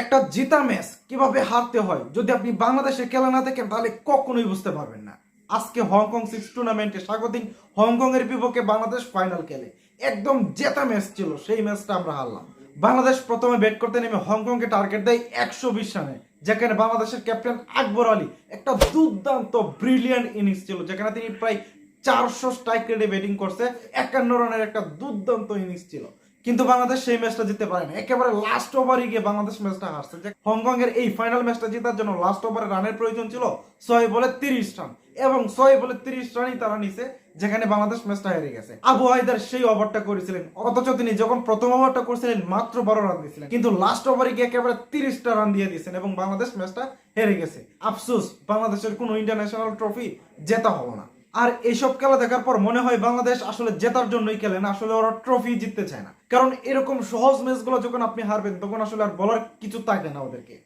একটা জিতা ম্যাচ কীভাবে হারতে হয়, যদি আপনি বাংলাদেশে খেলা না দেখেন, তাহলে কখনোই বুঝতে পারবেন না। আজকে হংকং সিক্স টুর্নামেন্টে স্বাগতিক হংকং এর বিপক্ষে বাংলাদেশ ফাইনাল খেলে। একদম জেতা ম্যাচ ছিল, সেই ম্যাচটা আমরা হারলাম। বাংলাদেশ প্রথমে ব্যাট করতে নেমে হংকংকে টার্গেট দেয় একশো বিশ রানে, যেখানে বাংলাদেশের ক্যাপ্টেন আকবর আলী একটা দুর্দান্ত ব্রিলিয়ান্ট ইনিংস ছিল, যেখানে তিনি প্রায় চারশো স্ট্রাইক রেটে ব্যাটিং করছে, একান্ন রানের একটা দুর্দান্ত ইনিংস ছিল। কিন্তু বাংলাদেশ সেই ম্যাচটা জিততে পারে না একেবারে লাস্ট ওভারে গিয়ে বাংলাদেশ ম্যাচটা হারছে। যে হংকং এর এই ফাইনাল ম্যাচটা জেতার জন্য লাস্ট ওভারে রানের প্রয়োজন ছিল ছয় বলে তিরিশ রান। এবং ছয় বলে তিরিশ রানই তারা নিছে, যেখানে বাংলাদেশ ম্যাচটা হেরে গেছে। আবু হায়দার সেই ওভারটা করেছিলেন। অথচ তিনি যখন প্রথম ওভারটা করেছিলেন, মাত্র বারো রান দিয়েছিলেন। কিন্তু লাস্ট ওভারে গিয়ে একেবারে তিরিশটা রান দিয়ে দিয়েছেন এবং বাংলাদেশ ম্যাচটা হেরে গেছে। আফসোস, বাংলাদেশের কোনো ইন্টারন্যাশনাল ট্রফি জেতা হলো না। আর এইসব খেলা দেখার পর মনে হয় বাংলাদেশ আসলে জেতার জন্যই খেলে না, আসলে ওরা ট্রফি জিততে চায় না। কারণ এরকম সহজ ম্যাচগুলো যখন আপনি হারবেন, তখন আসলে আর বলার কিছু থাকে না ওদেরকে।